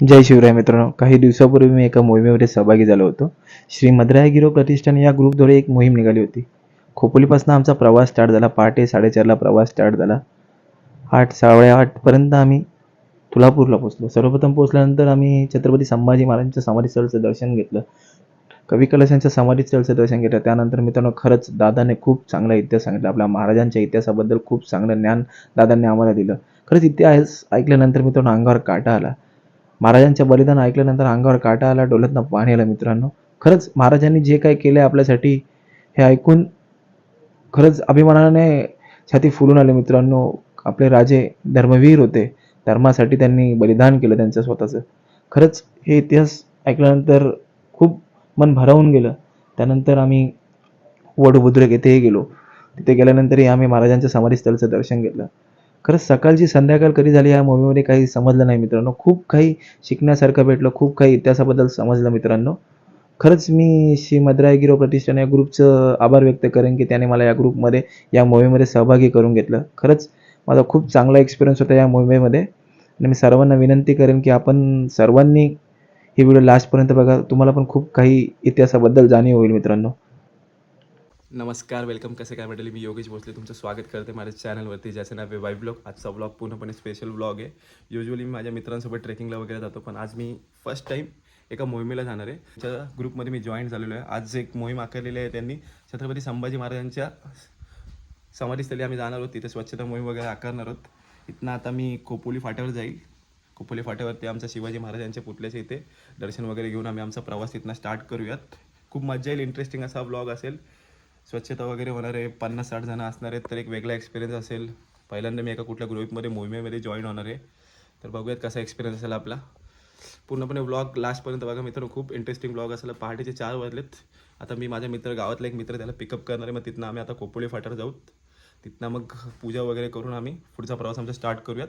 जय शिवराय मित्रांनो. काही दिवसापूर्वी मी एका मोहिमेमध्ये सहभागी झालो होतो. श्री मद्राय गिरो प्रतिष्ठान या ग्रुपद्वारे एक मोहीम निघाली होती. खोपोलीपासून आमचा प्रवास स्टार्ट झाला. पहाटे साडेचारला प्रवास स्टार्ट झाला. आठ साडेआठपर्यंत आम्ही तुळापूरला पोचलो सर्वप्रथम पोचल्यानंतर आम्ही छत्रपती संभाजी महाराजांच्या समाधीस्थळचं दर्शन घेतलं. कवी कलशांच्या समाधीस्थळचं दर्शन घेतलं. त्यानंतर मित्रांनो खरंच दादाने खूप चांगला इतिहास सांगितला. आपल्या महाराजांच्या इतिहासाबद्दल खूप चांगलं ज्ञान दादांनी आम्हाला दिलं. खरंच इतिहास ऐकल्यानंतर मित्रांनो अंगावर काटा आला. महाराजांच्या बलिदान ऐकल्यानंतर अंगावर काटा आला डोल्यातनं पाणी आलं मित्रांनो. खरंच महाराजांनी जे काही केले आपल्यासाठी हे ऐकून खरंच अभिमानाने छाती फुलून आले मित्रांनो. आपले राजे धर्मवीर होते. धर्मासाठी त्यांनी बलिदान केलं त्यांचं स्वतःचं. खरंच हे इतिहास ऐकल्यानंतर खूप मन भरावून गेलं. त्यानंतर आम्ही वडबुद्रक येथेही गेलो. तिथे गेल्यानंतरही आम्ही महाराजांच्या समाधीस्थळचं दर्शन घेतलं. खरंच सकाळची संध्याकाळ कधी झाली या मूवीमध्ये काही समजलं नाही मित्रांनो. खूप काही शिकण्यासारखं भेटलं खूप काही इतिहासाबद्दल समजलं मित्रांनो. खरंच मी श्री मद्राय गिरो प्रतिष्ठान या ग्रुपचं आभार व्यक्त करेन की त्याने मला या ग्रुपमध्ये या मूवीमध्ये सहभागी करून घेतलं. खरंच माझा खूप चांगला एक्सपिरियन्स होता या मूवीमध्ये आणि मी सर्वांना विनंती करेन की आपण सर्वांनी ही व्हिडिओ लास्टपर्यंत बघा. तुम्हाला पण खूप काही इतिहासाबद्दल जाणीव होईल मित्रांनो. नमस्कार वेलकम कसे काय मंडळी? मी योगेश भोसले. तुमचं स्वागत करते माझ्या चॅनलवरती ज्याचं नाव आहे वाई ब्लॉग आजचा ब्लॉग पूर्णपणे स्पेशल ब्लॉग आहे. युजली मी माझ्या मित्रांसोबत ट्रेकिंगला वगैरे जातो पण आज मी फर्स्ट टाईम एका मोहिमेला जाणार आहे. त्या ग्रुपमध्ये मी जॉईन झालेलो आहे. आज एक मोहीम आखलेली आहे त्यांनी. छत्रपती संभाजी महाराजांच्या समाधीस्थळी आम्ही जाणार आहोत. तिथे स्वच्छता मोहीम वगैरे आकारणार आहोत. इथनं आता मी खोपोली फाट्यावर जाईल. खोपोली फाट्यावरती आमच्या शिवाजी महाराजांच्या पुतल्याच्या इथे दर्शन वगैरे घेऊन आम्ही आमचा प्रवास इथनं स्टार्ट करूयात. खूप मजा येईल. इंटरेस्टिंग असा ब्लॉग असेल. स्वच्छता वगैरे होणार आहे पन्नास साठ जणं असणार आहेत तर एक वेगळा एक्सपिरियन्स असेल. पहिल्यांदा मी एका कुठल्या ग्रुपमध्ये मोहिमेमध्ये जॉईन होणार आहे. तर बघूयात कसा एक्सपिरियन्स असेल आपला. पूर्णपणे ब्लॉग लास्टपर्यंत बघा मित्र खूप इंटरेस्टिंग ब्लॉग असेल. पहाटेचे चार वाजलेत. आता मी माझ्या मित्र गावातला एक मित्र त्याला पिकअप करणार आहे. मग तिथनं आम्ही आता कोपोळी फाट्यावर जाऊत. तिथनं मग पूजा वगैरे करून आम्ही पुढचा प्रवास आमचा स्टार्ट करूयात.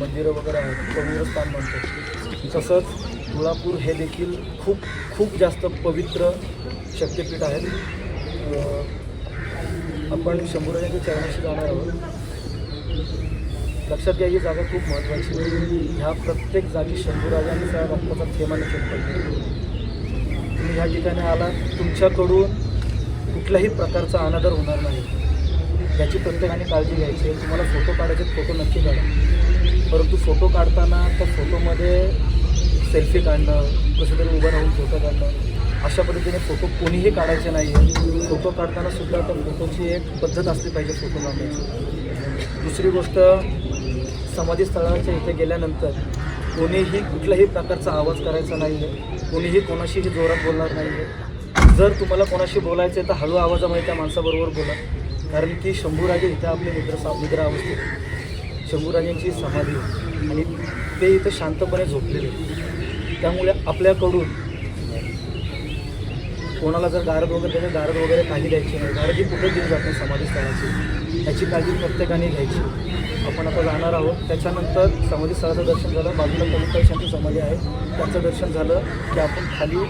मंदिरं वगैरे आहेत पवित्र स्थान म्हणतो. तसंच तुळापूर हे देखील खूप खूप जास्त पवित्र शक्तिपीठ आहेत. आपण शंभूराजाच्या चरणाशी जाणार आहोत. लक्षात घ्या ही जागा खूप महत्त्वाची आहे. ह्या प्रत्येक जागी शंभूराजांचा रक्ताचा थेमा निघून पडतो तुम्ही ह्या ठिकाणी आला तुमच्याकडून कुठल्याही प्रकारचा अनादर होणार नाही. याची प्रत्येकाने काळजी घ्यायची आहे. तुम्हाला फोटो काढायचे फोटो नक्की काढा. परंतु फोटो काढताना त्या फोटोमध्ये सेल्फी काढणं कसं तरी उभं राहून फोटो काढणं अशा पद्धतीने फोटो कोणीही काढायचे नाही आहे फोटो काढताना सुद्धा त्या फोटोची एक पद्धत असली पाहिजे फोटो काढण्याची. दुसरी गोष्ट समाधीस्थळाच्या इथे गेल्यानंतर कोणीही कुठल्याही प्रकारचा आवाज करायचा नाही आहे कोणीही कोणाशीही जोरात बोलणार नाही आहे जर तुम्हाला कोणाशी बोलायचं आहे तर हळू आवाजामध्ये त्या माणसाबरोबर बोला. कारण की शंभूराजे इथं आपले मित्र सा मित्र अवस्थेत शंभूराजांची समाधी. आणि ते इथं शांतपणे झोपलेले. त्यामुळे आपल्याकडून कोणाला जर गारद वगैरे त्याच्या गारद वगैरे काही द्यायची नाही. गारद ही कुठे दिली जात नाही समाधी स्थळाची याची काळजी प्रत्येकाने घ्यायची. आपण आता जाणार आहोत. त्याच्यानंतर समाधी स्थळाचं दर्शन झालं. बाजूला कमी पैशांची समाधी आहे. त्याचं दर्शन झालं की आपण खाली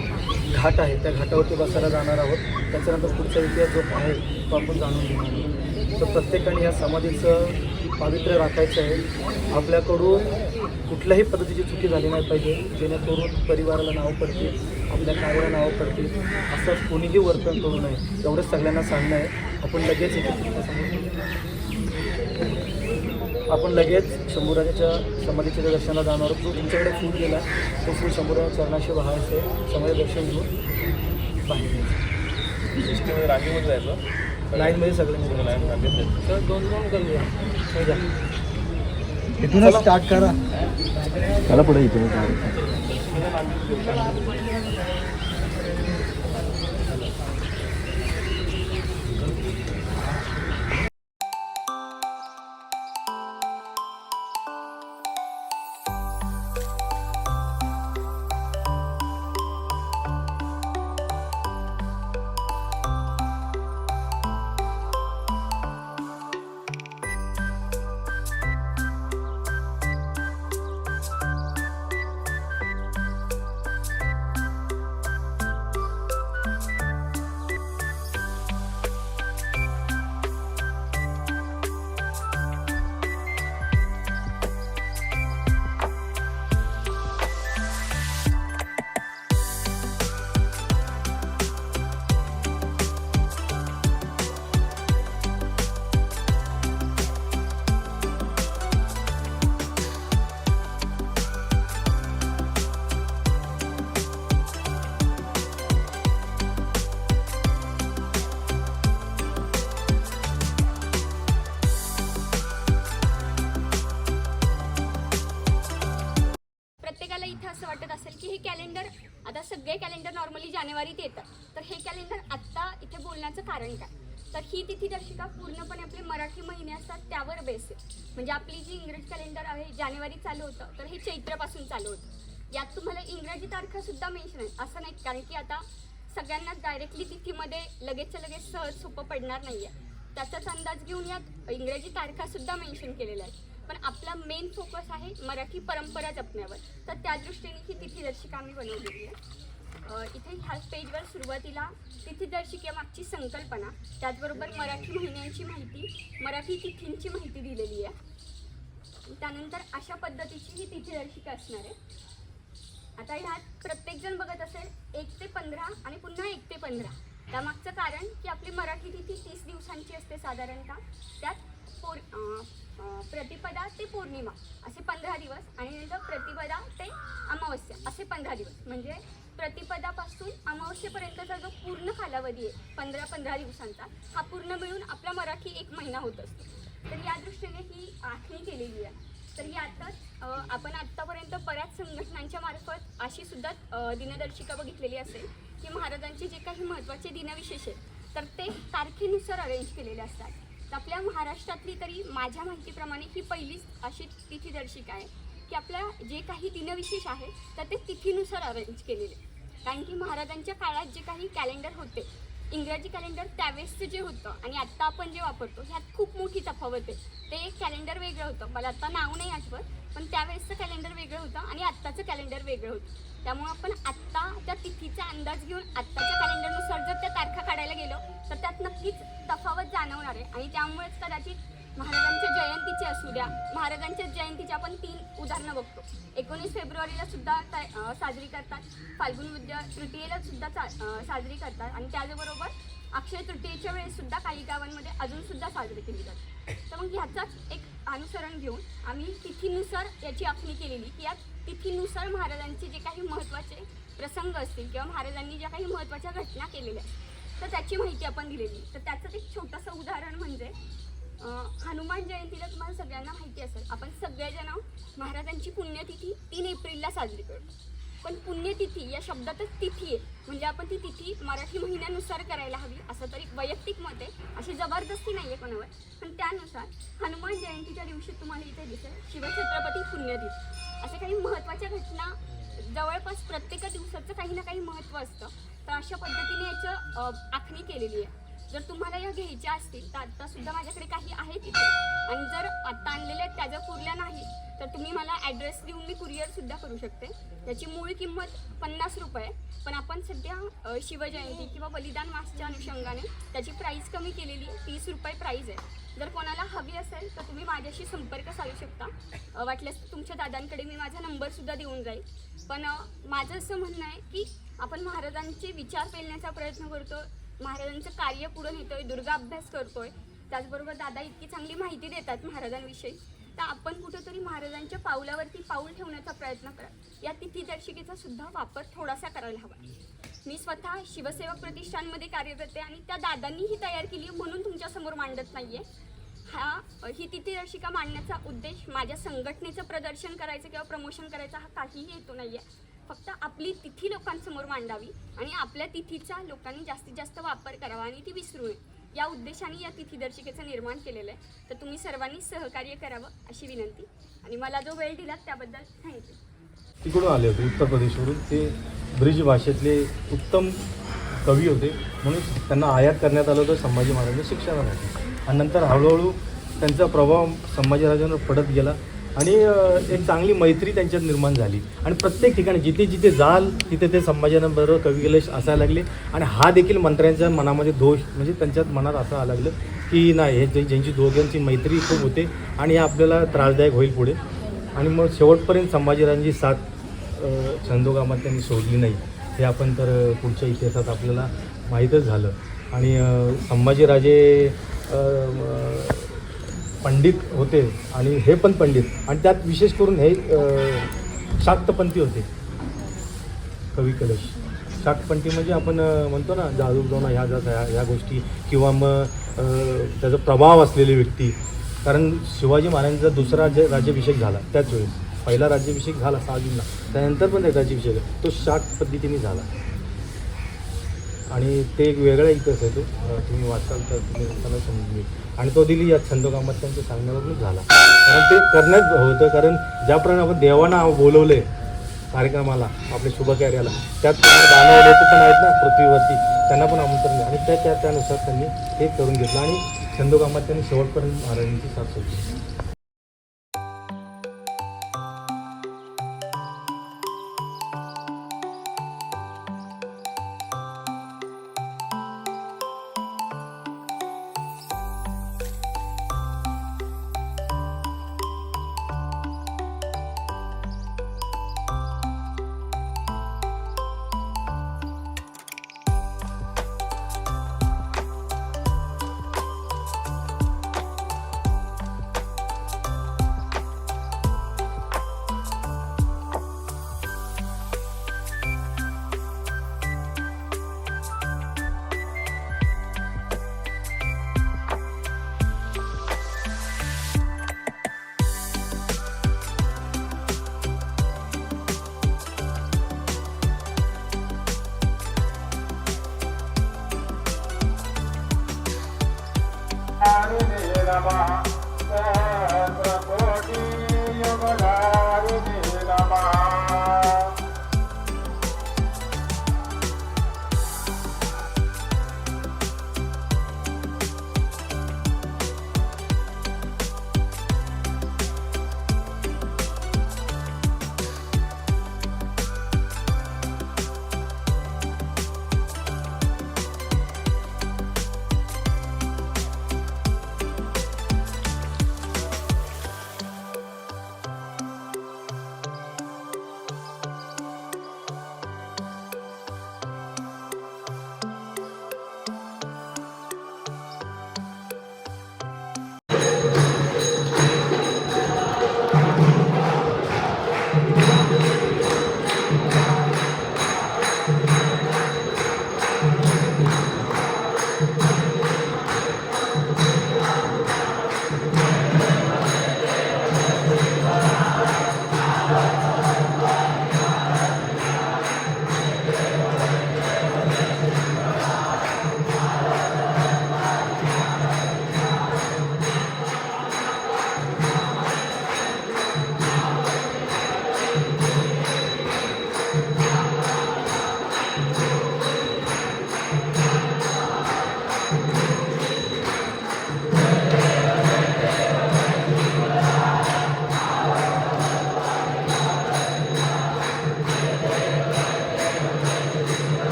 घाट आहे. त्या घाटावरती बसायला जाणार आहोत. त्याच्यानंतर पुढचा इतिहास जो आहे तो आपण जाणून घेणार आहोत. तर प्रत्येकाने या समाधीचं पावित्र्य राखायचं आहे. आपल्याकडून कुठल्याही पद्धतीची चुकी झाली नाही पाहिजे. जेणेकरून परिवाराला नाव पडतील आपल्या कार्याला नाव पडतील. असं कोणीही वर्तन करू नये. एवढंच सगळ्यांना सांगणं आहे. आपण लगेच इथे आपण लगेच शंभूराजाच्या समाधीच्या दर्शनाला जाणार जो तुमच्याकडे फूल गेला तो फूल शंभूराजा चरणाशी वाहायचे समाधी दर्शन घेऊन बाहेर रांगेमध्ये जायचं. लाईनमध्ये सगळे निघाले. तर दोन दोन करूया. हो जा. इथूनच स्टार्ट करा. चला पुढे इथून. येतात तर हे कॅलेंडर आत्ता इथे बोलण्याचं कारण काय? तर ही तिथी दर्शिका पूर्णपणे आपले मराठी महिने असतात त्यावर बेस आहे. म्हणजे आपली जी इंग्रजी कॅलेंडर आहे जानेवारी चालू होतं तर हे चैत्रपासून चालू होतं. यात तुम्हाला इंग्रजी तारखासुद्धा मेन्शन आहे. असं नाही कारण की आता सगळ्यांना डायरेक्टली तिथीमध्ये लगेचच्या लगेच सहज सोपं पडणार नाही आहे त्याचाच अंदाज घेऊन यात इंग्रजी तारखासुद्धा मेन्शन केलेल्या आहेत पण आपला मेन फोकस आहे मराठी परंपरा जपण्यावर. तर त्या दृष्टीने ही तिथीदर्शिका आम्ही बनवलेली आहे. इथे ह्या पेजवर सुरुवातीला तिथीदर्शिकेमागची संकल्पना त्याचबरोबर मराठी महिन्यांची माहिती मराठी तिथींची माहिती दिलेली आहे. त्यानंतर अशा पद्धतीची ही तिथीदर्शिका असणार आहे. आता ह्यात प्रत्येकजण बघत असेल एक ते पंधरा आणि पुन्हा एक ते पंधरा. त्यामागचं कारण की आपली मराठी तिथी तीस दिवसांची असते साधारणतः. त्यात पोर प्रतिपदा ते पौर्णिमा असे पंधरा दिवस आणि नंतर प्रतिपदा ते अमावस्या असे पंधरा दिवस. म्हणजे प्रतिपदापासून अमावस्येपर्यंतचा जो पूर्ण कालावधी आहे पंधरा पंधरा दिवसांचा हा पूर्ण मिळून आपला मराठी एक महिना होत असतो. तर या दृष्टीने ही आखणी केलेली आहे. तर यातच अ, आपण आत्तापर्यंत बऱ्याच संघटनांच्या मार्फत अशी सुद्धा दिनदर्शिका बघितलेली असेल की महाराजांचे जे काही महत्त्वाचे दिनविशेष आहेत तर ते तारखेनुसार अरेंज केलेले असतात. तर आपल्या महाराष्ट्रातली तरी माझ्या माहितीप्रमाणे ही पहिलीच अशी तिथीदर्शिका आहे. की आपल्या जे काही दिनविशेष आहे तर ते तिथीनुसार अरेंज केलेले. कारण की महाराजांच्या काळात जे काही कॅलेंडर होते इंग्रजी कॅलेंडर त्यावेळेसचं जे होतं आणि आत्ता आपण जे वापरतो ह्यात खूप मोठी तफावत आहे. ते एक कॅलेंडर वेगळं होतं. मला आत्ता नाव नाही आठवत पण त्यावेळेसचं कॅलेंडर वेगळं होतं आणि आत्ताचं कॅलेंडर वेगळं होतं. त्यामुळे आपण आत्ता त्या तिथीचा अंदाज घेऊन आत्ताच्या कॅलेंडरनुसार जर त्या तारखा काढायला गेलो तर त्यात नक्कीच तफावत जाणवणार आहे. आणि त्यामुळेच कदाचित महाराजांच्या जयंतीचे असू द्या. महाराजांच्या जयंतीचे आपण तीन उदाहरणं बघतो. एकोणीस फेब्रुवारीला सुद्धा साजरी करतात. फाल्गुन वद्य तृतीयेला सुद्धा साजरी करतात. आणि त्याचबरोबर अक्षय तृतीयेच्या वेळेस सुद्धा काही गावांमध्ये अजून सुद्धा साजरी केली जाते तर मग ह्याचाच एक अनुसरण घेऊन आम्ही तिथीनुसार याची आखणी केलेली की या तिथीनुसार महाराजांचे जे काही महत्त्वाचे प्रसंग असतील किंवा महाराजांनी ज्या काही महत्त्वाच्या घटना केलेल्या आहेत तर त्याची माहिती आपण दिलेली. तर त्याचं एक छोटंसं उदाहरण म्हणजे हनुमान जयंतीला तुम्हाला सगळ्यांना माहिती असेल आपण सगळेजण महाराजांची पुण्यतिथी तीन एप्रिलला साजरी करतो. पण पुण्यतिथी या शब्दातच तिथी आहे. म्हणजे आपण ती तिथी मराठी महिन्यानुसार करायला हवी असं तरी वैयक्तिक मत आहे. अशी जबरदस्ती नाही आहे कोणावर. पण त्यानुसार हनुमान जयंतीच्या दिवशी तुम्हाला इथे दिसेल शिवछत्रपती पुण्यतिथी. अशा काही महत्त्वाच्या घटना जवळपास प्रत्येक दिवसाचं काही ना काही महत्त्व असतं. तर अशा पद्धतीने याचं आखणी केलेली आहे. जर तुम्हाला या घ्यायच्या असतील तर आत्ता सुद्धा माझ्याकडे काही आहेत इथे आणि जर आत्ता आणलेल्या त्या जर पुरल्या नाही तर तुम्ही मला ॲड्रेस देऊन मी कुरिअर सुद्धा करू शकते. त्याची मूळ किंमत पन्नास रुपये आहे. पण आपण सध्या शिवजयंती किंवा बलिदान मासच्या अनुषंगाने त्याची प्राईस कमी केलेली आहे. तीस रुपये प्राईज आहे. जर कोणाला हवी असेल तर तुम्ही माझ्याशी संपर्क साधू शकता. वाटल्यास तुमच्या दादांकडे मी माझा नंबरसुद्धा देऊन जाईल. पण माझं असं म्हणणं आहे की आपण महाराजांचे विचार पेलण्याचा प्रयत्न करतो महाराजांचं कार्य पुढे नेतोय दुर्गा अभ्यास करतोय. त्याचबरोबर दादा इतकी चांगली माहिती देतात महाराजांविषयी. तर आपण कुठेतरी महाराजांच्या पावलावरती पाऊल ठेवण्याचा प्रयत्न करा. या तिथीदर्शिकेचा सुद्धा वापर थोडासा करायला हवा. मी स्वतः शिवसेवक प्रतिष्ठानमध्ये कार्यरत आहे आणि त्या दादांनी ही तयार केली आहे म्हणून तुमच्यासमोर मांडत नाही आहे हा ही तिथीदर्शिका मांडण्याचा उद्देश माझ्या संघटनेचं प्रदर्शन करायचं किंवा प्रमोशन करायचा हा काहीही हेतू नाही आहे फक्त आपली तिथी लोकांसमोर मांडावी आणि आपल्या तिथीचा लोकांनी जास्तीत जास्त वापर करावा आणि ती विसरू नये. या उद्देशाने या तिथीदर्शिकेचं निर्माण केलेलं आहे. तर तुम्ही सर्वांनी सहकार्य करावं अशी विनंती. आणि मला जो वेळ दिला त्याबद्दल थँक्यू तिकडून आले होते उत्तर प्रदेशवरून. ते ब्रिज भाषेतले उत्तम कवी होते. म्हणून त्यांना आयात करण्यात आलं होतं संभाजी महाराजांच्या शिक्षणासाठी. आणि नंतर हळूहळू त्यांचा प्रभाव संभाजीराजांवर पडत गेला. आणि एक चांगली मैत्री त्यांच्यात निर्माण झाली. आणि प्रत्येक ठिकाणी जिथे जिथे जाल तिथे ते संभाजीराजांबरोबर कविकलेश असायला लागले. आणि हा देखील मंत्र्यांच्या मनामध्ये दोष म्हणजे त्यांच्यात मनात असं आलं लागलं की नाही हे ज्यांची दोघांची मैत्री खूप होते आणि हे आपल्याला त्रासदायक होईल पुढे. आणि मग शेवटपर्यंत संभाजीराजांची साथ छंदोगामात त्यांनी सोडली नाही. हे आपण तर पुढच्या इतिहासात आपल्याला माहीतच झालं. आणि संभाजीराजे पंडित होते आणि हे पण पंडित. आणि त्यात विशेष करून हे शाक्तपंथी होते. कवी कलश. शाक्तपंथी म्हणजे आपण म्हणतो ना जादू दोना ह्या जात ह्या ह्या गोष्टी. किंवा मग त्याचा प्रभाव असलेली व्यक्ती. कारण शिवाजी महाराजांचा दुसरा जे राज्याभिषेक झाला त्याच वेळेस. पहिला राज्याभिषेक झाला सहा सहाजींना त्यानंतर पण एक राज्याभिषेक तो शाक्त पद्धतीने झाला. आणि ते एक वेगळा इतिहास आहे तो. तुम्ही वाचाल तर तुम्ही त्याला समजून येईल आणि तो दिली या छंदोकामात त्यांच्या सांगण्यावरूनच झाला. कारण ते करण्यात होतं. कारण ज्याप्रमाणे आपण देवांना बोलवले कार्यक्रमाला आपल्या शुभकार्याला त्यात दानव लोक पण आहेत ना पृथ्वीवरती. त्यांना पण आमंत्रण आणि त्या त्या त्यानुसार त्यांनी हे करून घेतलं. आणि छंदोकामात त्यांनी शेवटपर्यंत महाराजांची साथ सोडली.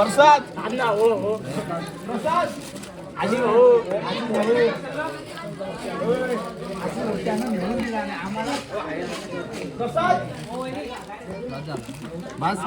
प्रसाद. अण्णा हो हो. प्रसाद. आजी हो प्रसाद. बस